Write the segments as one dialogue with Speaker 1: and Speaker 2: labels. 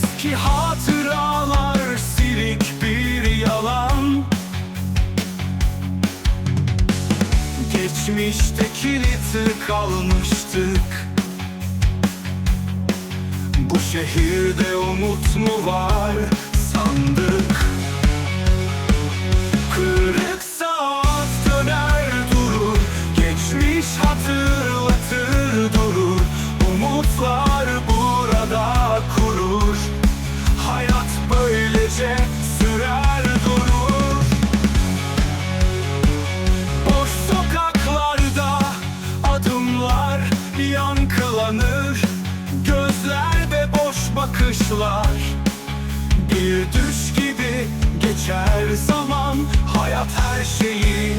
Speaker 1: Eski hatıralar silik bir yalan. Geçmişte kilitli kalmıştık. Bu şehirde umut mu var? Sandık bakışlar Bir düş gibi geçer zaman Hayat her şeyi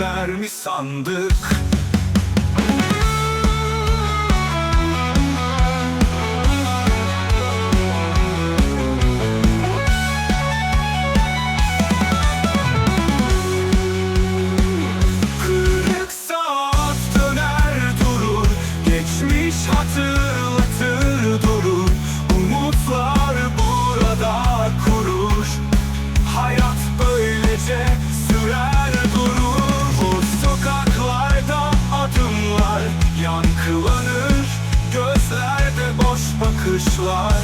Speaker 1: döner mi sandık bakışlar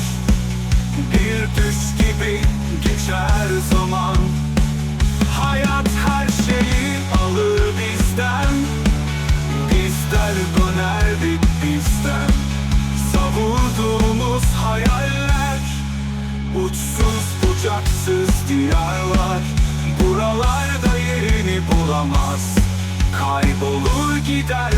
Speaker 1: Bir düş gibi geçer zaman. Hayat her şeyi alır bizden. Bizler dönerdik bizden. Savurduğumuz hayaller Uçsuz bucaksız diyarlar. Buralarda yerini bulamaz. Kaybolur gider